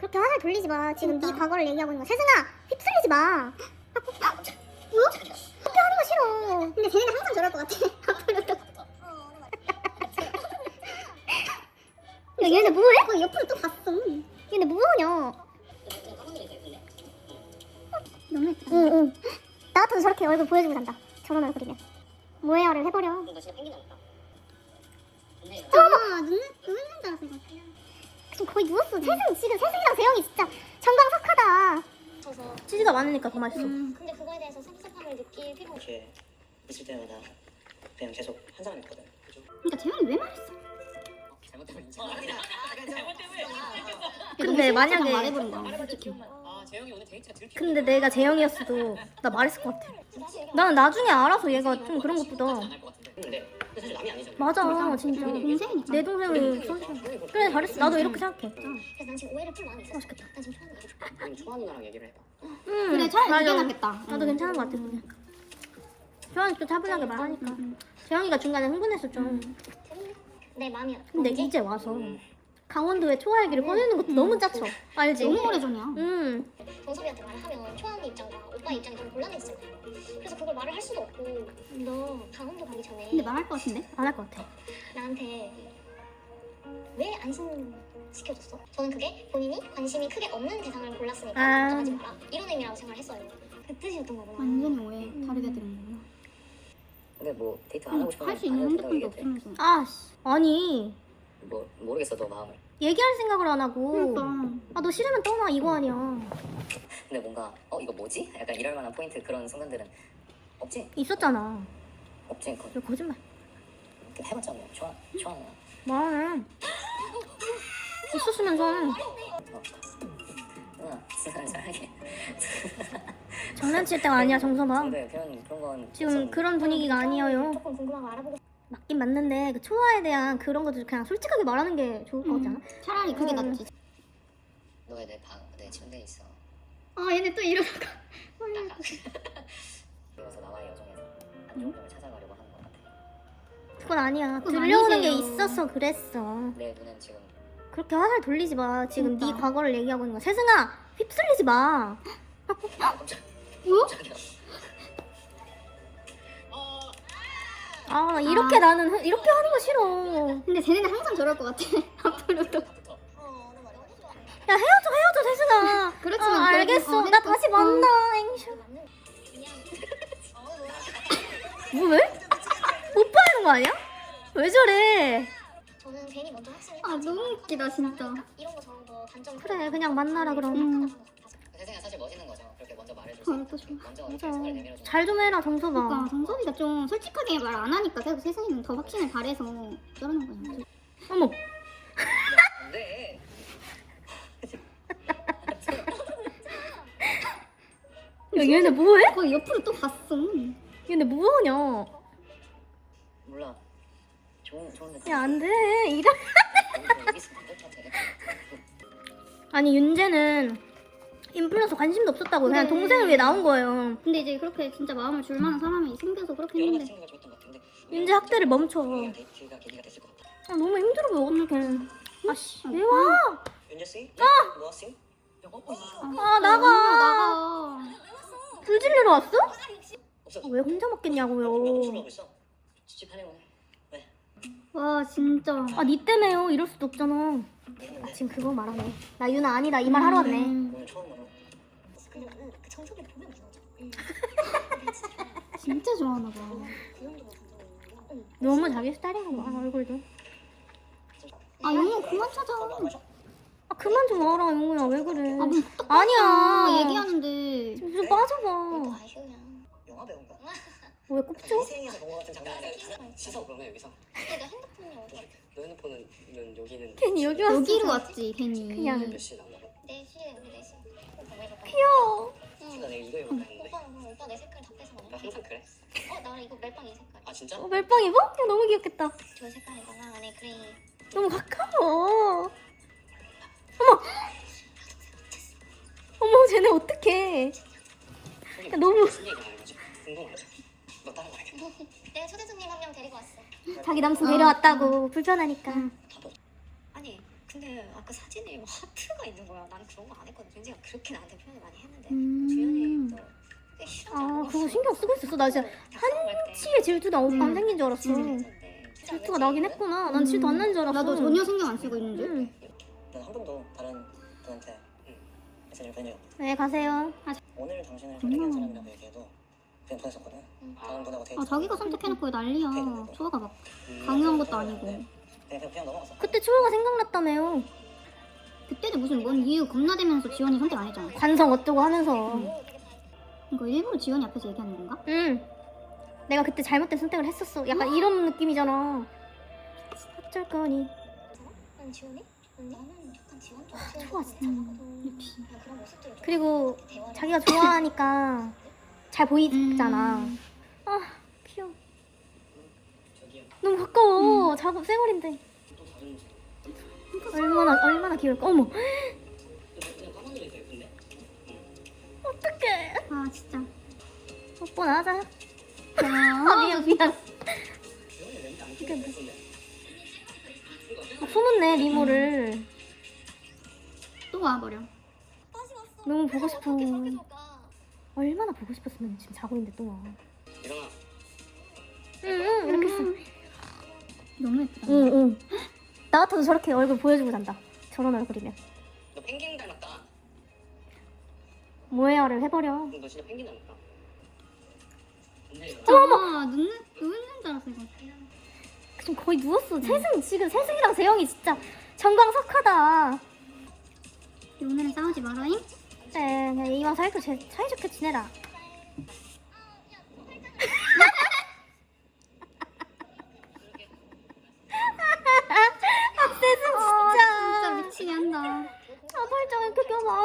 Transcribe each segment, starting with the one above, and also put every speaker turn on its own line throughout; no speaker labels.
그렇게 화살 돌리지 마. 지금 네 과거를 얘기하고 있는 거야. 세승아, 휩쓸리지 마. 뭐? 그렇게 하는 거 싫어. 근데 쟤네는 항상 저럴 것 같아. 앞으로도. 야, 얘네 뭐해? 어, 옆으로 또 봤어. 얘네 뭐하냐? 너무 예쁘다. 응, 응. 나 같아도 저렇게 얼굴 보여주고 산다. 저런 얼굴이면. 뭐해요를 해버려.
너 진짜 펭귄이니까. 근데
아, 눈, 눈는 줄 알았어, 이거. 지금 거의 누웠어. 세승, 지금 세승이랑 재영이 진짜 정광석하다.
쳐서
치즈가 많으니까 더 맛있어.
근데 그거에 대해서 섭섭함을 느낄 필요.
이렇게 있을 때마다 그냥 계속 한 사람 있거든. 그죠?
그러니까 재영이 왜 말했어?
잘못되면 인정.
근데 만약에
말해버린 거야.
아 재영이 오늘 데이트가 들키.
근데 내가 재영이었어도 나 말했을 것 같아. 나는 나중에 알아서 얘가 좀 그런 것보다.
근데 근데.
맞아 진짜
동생이니까.
내 동생을 그래 잘했어 나도 이렇게 생각해.
그래서 난 지금 오해를 풀 마음이 있어. 맛있겠다. 난 지금 좋아하는 거
아니 초아 누나랑 얘기를 해봐.
응
그래, 차라리. 이게 낫겠다.
나도 괜찮은 것 같아 그게. 조한이 또 차분하게 말하니까. 재영이가 중간에 흥분했어 좀.
내 마음이
근데? 이제 와서 강원도에 초아 얘기를 꺼내는 것도 너무 짜쳐. 알지?
너무 오래전이야.
응.
동섭이한테 말을 하면 초아 언니 입장과 오빠 입장이 좀 곤란해지잖아요. 그래서 그걸 말을 할 수도 없고 너 강원도 가기 전에
근데 말할 것 같은데?
안 할 것 같아.
나한테 왜 안심 시켜줬어? 저는 그게 본인이 관심이 크게 없는 대상을 골랐으니까
아.
걱정하지 마라 이런 의미라고 생각했어요. 그 뜻이었던 거구나.
완전히 오해. 다르게 들은 거구나.
근데 뭐 데이트 안 하고 싶으면
할 수 있는
안 해도
핸드폰도
된다고 얘기해.
없으면서.
아 씨. 아니
뭐 모르겠어 너 마음을.
얘기할 생각을 안 하고.
그러니까.
아 너 싫으면 떠나 이거 아니야.
근데 뭔가 어 이거 뭐지? 약간 이럴 만한 포인트 그런 순간들은 없지?
있었잖아.
없지. 거,
저 거짓말.
해봤잖아. 초아 초아 누나.
말해. 있었으면서
어. 누나 진짜 사랑해.
장난칠 때가 아니야 정서봐.
근데 그런 그런 건
지금
없었는데.
그런 분위기가 아니에요.
조금 궁금한 거 알아보고
맞긴 맞는데 그 초아에 대한 그런 것들 그냥 솔직하게 말하는 게 좋을 것 같지 않아?
차라리 그게
음.
낫지.
너 왜 내 방 내 침대에 있어?
아, 얘네 또 이러다가.
그래서 나와의 여정에서 안 좋은 점을 찾아가려고 하는 것 같아.
그건 아니야.
그건
들려오는 게
아니세요.
있어서 그랬어.
내 눈엔 지금
그렇게 화살 돌리지 마. 지금 네
진짜.
과거를 얘기하고 있는 거야. 세승아 휩쓸리지 마.
뭐?
깜짝이야.
아 나 이렇게 나는 해- 이렇게 하는 거 싫어.
근데 쟤네는 항상 저럴 것 같아. 앞으로도.
야 헤어져 헤어져 세승아.
그렇지만
아,
그래도-
알겠어.
어,
나. 다시 만나. 앵쇼. 뭐 왜? 오빠 이런 거 아니야? 왜 저래?
저는 괜히 먼저 확신을
아, 너무 웃기다, 진짜.
이런 거 저런 거 단점
그래 그냥 만나라 그럼.
음.
세상에 사실 멋있는. 있고 먼저
맞아. 잘 좀 해라 정서봐.
그러니까 정섭이가 좀 솔직하게 말 안 하니까 계속 세상에는 더 확신을 바래서 저러는 거야.
어머
안돼.
야 얘네 뭐해?
거의 옆으로 또 봤어.
얘네 뭐하냐?
몰라. 좋은 좋은데.
야 안돼 이런.
같아.
아니 윤재는 인플루언서 관심도 없었다고 그냥
그래.
동생을 위해 나온 거예요.
근데 이제 그렇게 진짜 마음을 줄 만한 사람이 생겨서 그렇게
여러 가지
했는데.
친구가 좋았던 것 같은데.
윤재 학대를 멈춰.
우리가 데이트가 계기가 됐을 것 같아.
아 너무 힘들어 왜 어떡해. 아씨 왜 와?
윤재 씨? 아. 뭐 씨?
아 나가.
나가.
불 질리러 왔어?
없어.
아, 왜 혼자 먹겠냐고요.
있어. 오늘. 왜?
와 진짜.
아니 때문에요. 이럴 수도 없잖아. 아 지금 그거 말하네. 나 유나 아니다 이 말 하러 왔네.
음,
오늘 처음으로.
근데 나는 그 보면 무서워져.
진짜 좋아하나 봐.
그 정도가 감정이
너무 자기 스타일인가 봐 얼굴도.
아 영호 그만 찾아.
아 그만 좀 와라 영우야 왜 그래?
아, 뭐
아니야.
아 얘기하는데.
좀 빠져봐.
영화 배운 거야?
왜 꼽죠?
인생에서 본것 같은 장면을 씻어 그러면 여기서.
근데 내 핸드폰이 어디?
너 핸드폰은 이런 여기는
괜히 여기 왔어.
여기로 왔지 괜히.
그냥.
몇 시에 나온다고?
4시에 우리 4시.
귀여워.
나 내가 이거 했는데.
오빠 내 색깔 다 뺏어
나
먹어.
항상 그래.
어, 나 이거 멜빵 이 색깔.
아 진짜?
어, 멜빵 입어? 야, 너무 귀엽겠다.
저 색깔이거나 안에 그레이.
너무 가까워. 어머. 어머, 쟤네 어떡해. 야, 너무
무슨 얘기 하는 거지? 궁금하지? 너 따라가야겠다.
내가 초대 손님 한 명 데리고 왔어.
자기 남친 데려왔다고 불편하니까.
아니 근데 아까 사진에 뭐 하트가 있는 거야. 난 그런 거 안 했거든. 윤지가 그렇게 나한테 표현을 많이 했는데
음.
주연이 또꽤 싫어.
아 그거 신경 쓰고 있었어. 나 진짜 한치의 질투도 안, 안 생긴 줄 알았어. 질투가 나긴 했구나. 난 질투 안난줄 알았어.
나도 전혀 신경 안 쓰고 있는데.
응.
난 한 번도 다른 분한테 메시지를 보낸 적이 없고
네 가세요.
오늘 당신을 선택한 사람이라고 얘기해도 그냥 보냈었거든 다른 분하고 데이트
아 자기가 선택해놓고 왜 난리야. 수아가 막 강요한 것도 아니고.
그냥, 그냥, 그냥 넘어갔어
그때 추호가 생각났다며요.
그때는 무슨 뭔 이유 겁나대면서 지원이 선택 안 했잖아.
관성 어쩌고 하면서.
이거 일부러 지원이 앞에서 얘기하는 건가?
응. 내가 그때 잘못된 선택을 했었어. 약간 이런 느낌이잖아. 어쩔 거니.
난 지원이? 언니? 나는 약간 지원 좀 지원
좋아,
좀
진짜.
좀
그리고 자기가 좋아하니까 잘 보이잖아.
음.
아 귀여워. 너무 가까워. 작업 쌩얼인데. 얼마나 얼마나 귀여울까. 어머. 어떡해.
아 진짜.
뽀뽀 나자. 아
아,
미안 미안. 이게 뭐. 아, 소문내 미모를.
또 와버려.
너무 보고 싶어. 얼마나 보고 싶었으면 지금 자고 있는데 또 와.
일어나
응응 이렇게 했어.
너무 예쁘다.
응 응. 나 같아도 저렇게 얼굴 보여주고 잔다. 저런 얼굴이면.
너 펭귄 닮았다
모해어를 해버려.
너 진짜 펭귄 닮았다 근데
어머. 눕는 눕는 줄 알았어 이거.
지금 거의 누웠어. 세승 지금 세승이랑 재영이 진짜 정광석하다.
오늘은 싸우지 말아잉.
그래 그냥 이왕 사이좋게 제- 사이좋게 지내라. 아 세승 진짜.
진짜 미치게 한다.
아 팔짱 이렇게 껴봐.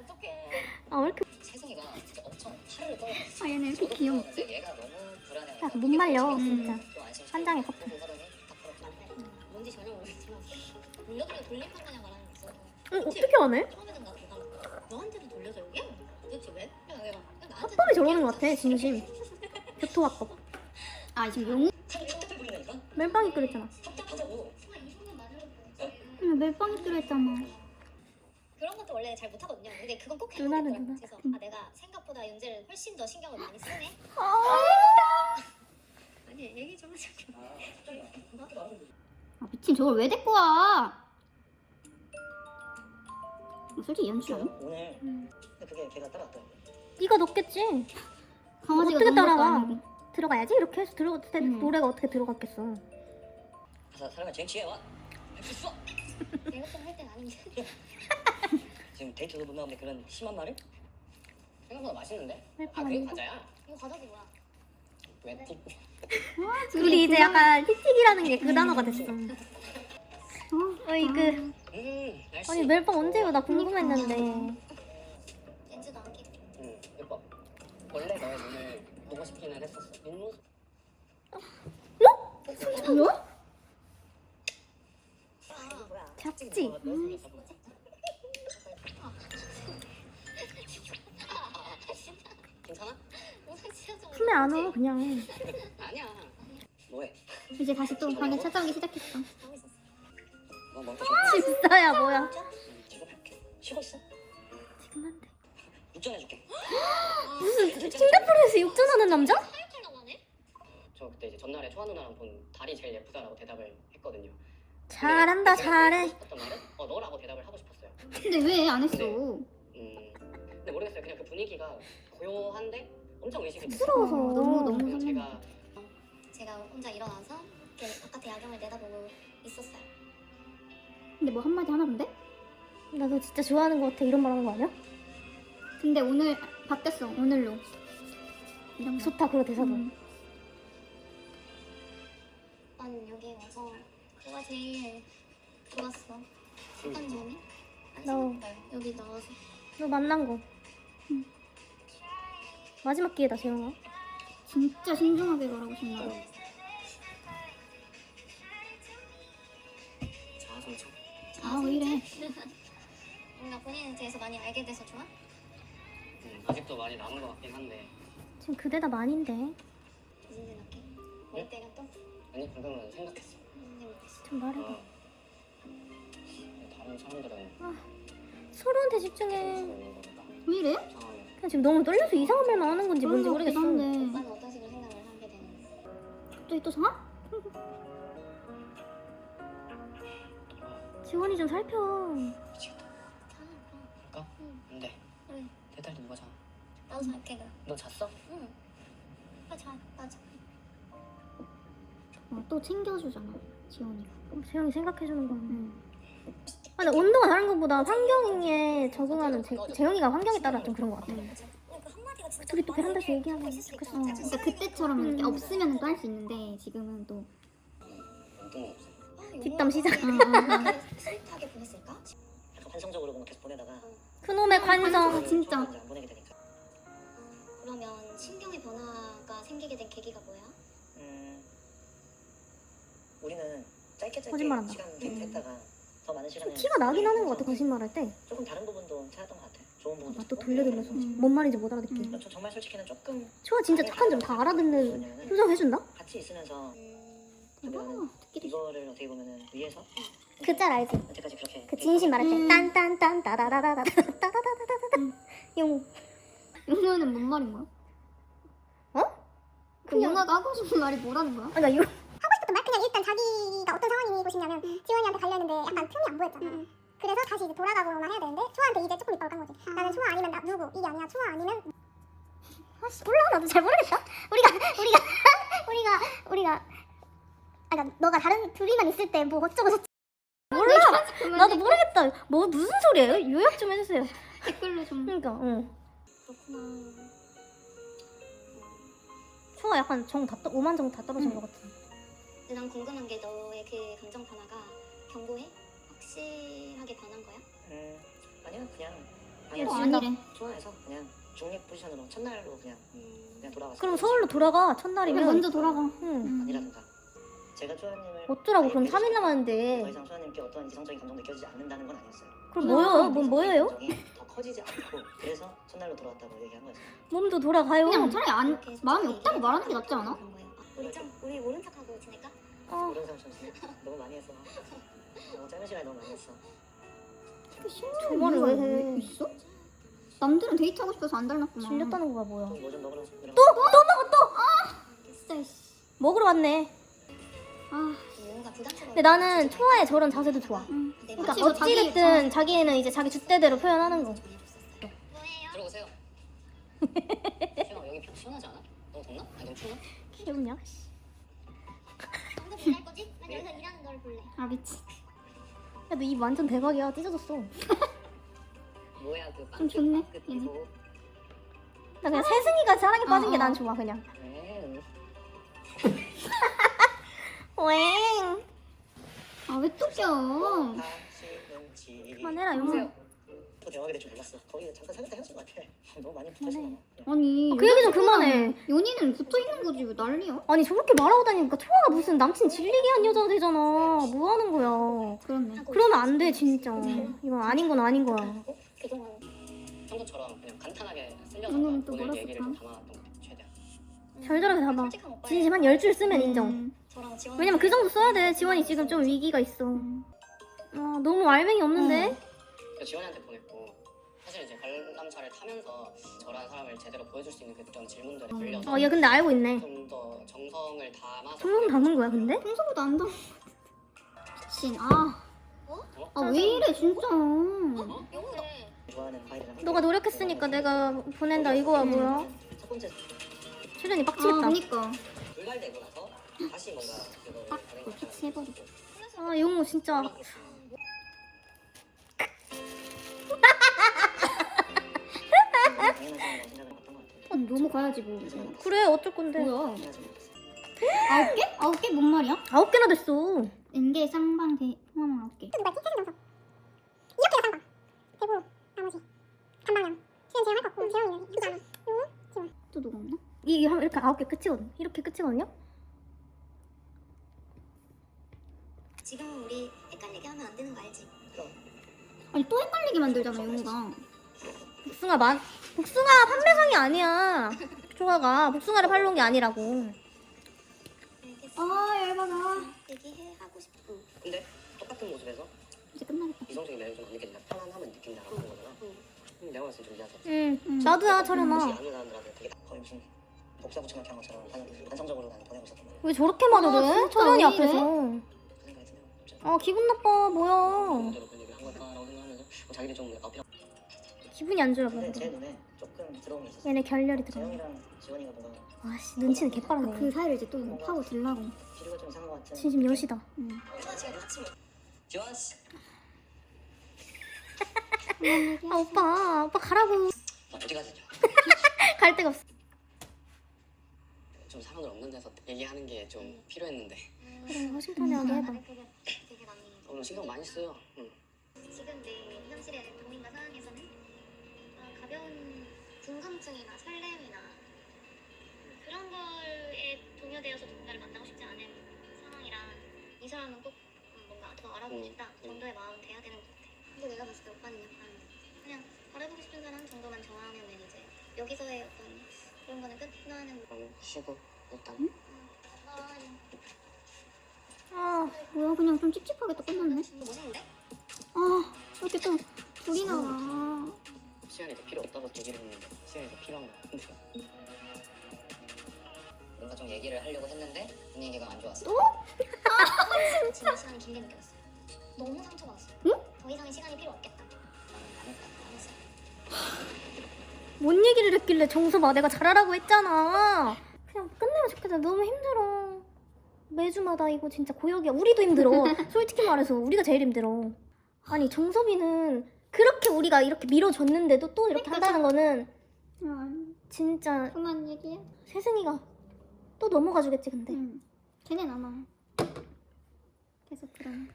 어떡해.
아 왜 이렇게
세승이가 진짜 엄청 팔을 떨어졌어
아 얘네 왜 이렇게 귀여워.
근데 얘가 너무 불안해
야, 못 말려 진짜. 한 장에 커플.
뭔지 전혀 모르겠지만 물려돌려 돌림판 마냥 말하는 거 있어.
응 어떻게 안 해?
처음
저러는 것 같아 진심. 교토합법.
아 지금 용.
답답해 보인다니까?
멜빵이 끓였잖아.
응, 멜빵이 들어있잖아.
그런 것도 원래 잘 못하거든요. 근데 그건 꼭
누나는
해보는 거야.
누나.
그래서 아 내가 생각보다 윤재를 훨씬 더 신경을 많이 쓰네. 아니 얘기 좀 하자.
아 미친 저걸 왜 데리고 와? 어, 솔직히 연출?
오늘 근데 그게 걔가 따라왔더라고
네가 넣겠지.
강아지가
어떻게
것도
따라와?
아니고.
들어가야지 이렇게 해서 들어갈 때
음.
노래가 어떻게 들어갔겠어.
가서 사람을 지혜와 할수 있어
내가 좀 할 땐 아닌데.
지금 데이트도 못 나오는데 그런 심한 말을?
생각보다 맛있는데? 아 그게
아니고?
과자야?
이거 과자기 뭐야?
왜 틱?
우리 이제 약간 틱틱이라는 게 그 단어가 됐어.
어,
어이 그
음 날씨
아니 멜빵 언제요? 나 궁금했는데.
렌즈도 안 끼고.
응 예뻐 원래 너의 눈을 보고 싶기는 했었어 뒷모습
뭐야?
잡지.
괜찮아?
무슨 진짜 좀.
품에 안 와, 그냥.
아니야
뭐해?
이제 다시 또 방에 찾아오기 시작했어.
너 먼저 좀
진짜야, 뭐야.
지금 할게 쉬고 있어
지금 한데.
육전해줄게
무슨 싱가포르에서 육전하는 남자?
살짝 나가네.
저 그때 이제 전날에 초아 누나랑 본 달이 제일 예쁘다라고 대답을 했거든요
잘한다, 잘해.
어떤 말은? 어 너라고 대답을 하고 싶었어요
근데 왜 안 했어?
음 근데 모르겠어요 그냥 그 분위기가 고요한데 엄청 의식이
쑥스러워서.
어, 너무 너무
그래서. 제가
제가 혼자 일어나서 이렇게 바깥의 야경을 내다보고 있었어요.
근데 뭐 한마디 하나 본데?
나도 진짜 좋아하는 것 같아. 이런 말 하는 거 아니야?
근데 오늘 바뀌었어 오늘로. 이런 거.
좋다, 그거 대사도.
음.
난 여기 와서 뭐가 제일 좋았어. 어떤 점이?
너.
여기 나와서
너 만난 거. 마지막 기회다, 재영아.
진짜 신중하게 말하고 싶나 봐.
자아성찰
아 왜 이래?
뭔가 본인에 대해서 많이 알게 돼서 좋아?
음, 아직도 많이 남은 것 같긴 한데
지금 그대다 만인데.
무슨 생각해? 올 때가 또
아니 방금은 생각했어
생각했어?
좀 말해봐.
어, 다른 사람들은
서로한테 집중해.
있는 거니까
왜 이래?
상황이
그냥 지금 너무 떨려서 이상한 말만 하는 건지 뭔지 모르겠어.
한데.
오빠는 어떤 식으로 생각을 하게 되는지.
갑자기 또 상하?
지원이 좀 살펴.
미치겠다 그럴까? 안돼
응.
대달도 누가 자?
나도 잘게 그럼.
너 잤어?
응. 빨리 자. 맞아.
어, 또 챙겨주잖아 지원이가.
어, 재영이 생각해주는 거야.
응.
아, 근데 온도가 다른 것보다 환경에 적응하는 재, 재영이가 환경에 따라 좀 그런 것 같아.
그 한마디가 진짜
둘이 또 베란다에서 얘기하면
좋겠어.
어, 그러니까 그때처럼 이렇게 없으면 또 할 수 있는데 지금은 또
없어
뒷담 시작.
스윗하게 보냈을까?
약간 환상적으로 계속 보내다가
그놈의 관성.
아, 진짜.
이제 안 보내게 되니까
그러면 신경의 변화가 생기게 된 계기가 뭐야?
음 우리는 짧게 짧게
거짓말한다.
시간
음.
데이트했다가 더 많은 시간을
티가 나긴 하는 것 같아, 거짓말할 때.
조금 다른 부분도 찾았던 것 같아 좋은 부분도
아, 또
찾고.
돌려 돌려 서.
음.
뭔 말인지 못 알아듣게.
음.
저 정말 솔직히는 조금
초아 진짜 착한 점 다 알아듣는
왜냐면은
표정 해준다?
같이 있으면서
음,
듣기도
이거를 어떻게 보면은 위해서
그 짤 알지?
여태까지 그렇게
그 진심 말할 때
음.
딴딴딴 따다다다다다 따다다다다다
음.
용호
용어는 뭔 말인 거야?
어?
그
그냥-
용어가 하고 싶은 말이 뭐라는 거야?
아 나 이거
싶었던 말 그냥 일단 자기가 어떤 상황이고 싶냐면 지원이한테 갈렸는데 약간 틈이 안 보였잖아. 그래서 다시 이제 돌아가거나 해야 되는데 초아한테 이제 조금 이따가 깐 거지. 나는 초아 아니면 나 누구 이게 아니야. 초아 아니면 아씨 몰라 나도 잘 모르겠다. 우리가 우리가 우리가 우리가 아까 너가 다른 둘이만 있을 때 뭐 어쩌고 저쩌고 몰라
나도 모르겠다 뭐 무슨 소리예요? 요약 좀 해주세요
댓글로 좀
그러니까 응
그렇구나.
초아 약간 정다 오만 정 다 떨어진
응.
것 같아
근데 난 궁금한 게 너의 그 감정 변화가 경고해? 확실하게 변한 거야?
음 아니야 그냥
또
아니야
아니래.
좋아해서 그냥 중립 포지션으로 첫날로 그냥
음,
그냥 돌아갔어
그럼 서울로 돌아가
그래
첫날이면
먼저 돌아가.
응
음.
아니라든가 제가 초아님을
어쩌라고 그럼
아예
3일
더
남았는데
이상 초아님께 어떤 이성적인 감정 느껴지지 않는다는 건 아니었어요
그럼 뭐예요? 뭔 뭐예요?
감정이 더 커지지 않고 그래서 첫날로 돌아왔다고 얘기한 거였어요
몸도 돌아가요
그냥 차라리 안 마음이 없다고. 말하는 게 낫지 않아?
아, 우리 좀 우리 모른 척하고 지낼까?
어,
모르는 사람 좀 너무 많이 했어 너무 짧은 시간에 너무 많이 했어
저 말을 왜 해?
있어? 남들은 데이트하고 싶어서 안 달랐구나.
질렸다는 거야 뭐야
뭐좀 먹으러 또?
또! 또 먹어 또!
진짜 씨.
먹으러 왔네
아.
근데 나는 초아의 저런 자세도 좋아
응.
그러니까
그치, 뭐 자기-
어찌됐든 자기 는 이제 자기 주대대로 표현하는 거
뭐예요?
들어오세요 형 여기 좀 시원하지 않아? 너무 덥나? 아니 너무 추나?
귀엽냐?
방금 일할 거지? 난 여기서 일하는 걸 볼래.
아 미치.
야 너 입 완전 대박이야 찢어졌어
뭐야
그좀 좋네,
끝
얘네.
이거
나 그냥 세승이가 사랑에 빠진
어,
게
어.
난 좋아 그냥
음.
웽
아왜 또 껴?
그만해라 용호
또 대화하게 될줄 몰랐어. 거기 잠깐 사귀었다 헤어진 것 같아. 너무 많이 붙어있어.
아니
그 얘기 좀 그만해.
연인은 붙어 있는 거지 왜 난리야?
아니 저렇게 말하고 다니니까 초아가 무슨 남친 질리게 한 여자가 되잖아. 뭐 하는 거야?
그렇네.
그러면 안 돼 진짜. 이건 아닌 건 아닌 거야.
어? 그동안
평소처럼 그냥 간단하게
또
오늘
뭐라
얘기를 좀? 담아놨던 것 같아 최대한.
절절하게 담아.
솔직한 오빠예요.
진심 한 열 줄 쓰면 인정.
음.
저랑 지원.
왜냐면 그 정도 써야 돼 지원이 지금 좀 위기가 있어
음.
아 너무 알맹이 없는데
그 지원이한테 보냈고 사실 이제 관람차를 타면서 저라는 사람을 제대로 보여줄 수 있는 그런 질문들에
음.
걸려서
어 얘 근데 알고 있네
좀 더 정성을 담아서
정성 담은 거야 근데?
평소보다 안 더. 미친. 아.
어?
아왜 이래 진짜.
좋아하는 과일이랑
너가 노력했으니까 내가 보낸다 이거야 뭐야
첫 번째
출연이
아
빡치겠다
그니까.
불발되고 나서
딱
것처럼
해버리고.
아 용호 진짜
것. 아,
너무 가야지 뭐.
그래 어쩔 건데
뭐야? 아홉 개? 아홉 개? 뭔 말이야?
아홉 개나 됐어
연계 쌍방 대 포함 아홉 개. 누가 티켓을 넣어서 이렇게 쌍방 대고 나머지 한방향 지금 재영 할거 없고 재영이는 이거 하나 요거 또 누가 없나?
이게 이렇게 아홉 개 끝이거든 이렇게 끝이거든요
지금 우리 헷갈리게 하면 안 되는 거 알지?
아니 또 헷갈리게 만들잖아 용우가.
복숭아 만 복숭아 판매상이 아니야 조아가 복숭아를 팔러 온게 아니라고
알겠어.
아 열받아.
얘기해 하고 싶어.
근데 똑같은 모습에서
이제 끝나겠다.
이성적인 매력이 좀안 느껴진다. 편안함을 느낀다라고 하는 거잖아. 음, 내가 봤을 때 좀 이해하자.
응 나도야
혹시
철현아
아는 사람들한테 되게 거의 무슨 복사 붙여넣기 한 것처럼 반, 반성적으로 난 보내고 있었단 말이야.
왜 저렇게 말을
아,
해?
진짜
철현이
왜 이래?
앞에서 아 기분 나빠. 뭐야.
뭐.
기분이 안 좋아
있었어.
얘네 결렬이 들어 아씨 눈치는 개빠르네.
그 사이를 이제 또 파고 들라고.
진심 여시다.
지원 씨.
아 오빠. 오빠 가라고? 갈 데가 없어.
좀 사람들 없는 데서 얘기하는 게 좀 필요했는데.
그래 허심탄회하게 해봐
오늘 신경 많이 써요. 응.
지금 내 현실의 본인과 상황에서는 그런 가벼운 궁금증이나 설렘이나 그런 거에 동요되어서 누군가를 만나고 싶지 않은 상황이라 이 사람은 꼭 뭔가 더 알아보고
음,
싶다
음.
정도의 마음은 돼야 되는 것 같아. 근데 내가 봤을 때 오빠는 약간 그냥 알아보고 싶은 사람 정도만 정하면은 이제 여기서의 어떤 그런 거는 끝나는
그럼 쉬고 일단
아 뭐야 그냥 좀 찝찝하게 또 끝났네. 아 이렇게 또 둘이 나와.
시간이 더 필요 없다고 얘기를 했는데 시간이 더 필요한 거 같은데.
뭔가 좀 얘기를 하려고 했는데 분위기가 안 좋았어.
진짜 시간이 길게 느껴졌어요. 너무 상처받았어요. 더 이상의 시간이 필요 없겠다.
나는 안 했다. 안 했어.
뭔 얘기를 했길래 정서봐 내가 잘하라고 했잖아 그냥 끝내면 좋겠다 너무 힘들어 매주마다 이거 진짜 고역이야 우리도 힘들어 솔직히 말해서 우리가 제일 힘들어 아니 정섭이는 그렇게 우리가 이렇게 밀어줬는데도 또 이렇게 한다는 거는
아,
진짜
그만 얘기해.
세승이가 또 넘어가 주겠지 근데
응. 걔네 남아. 계속 그런.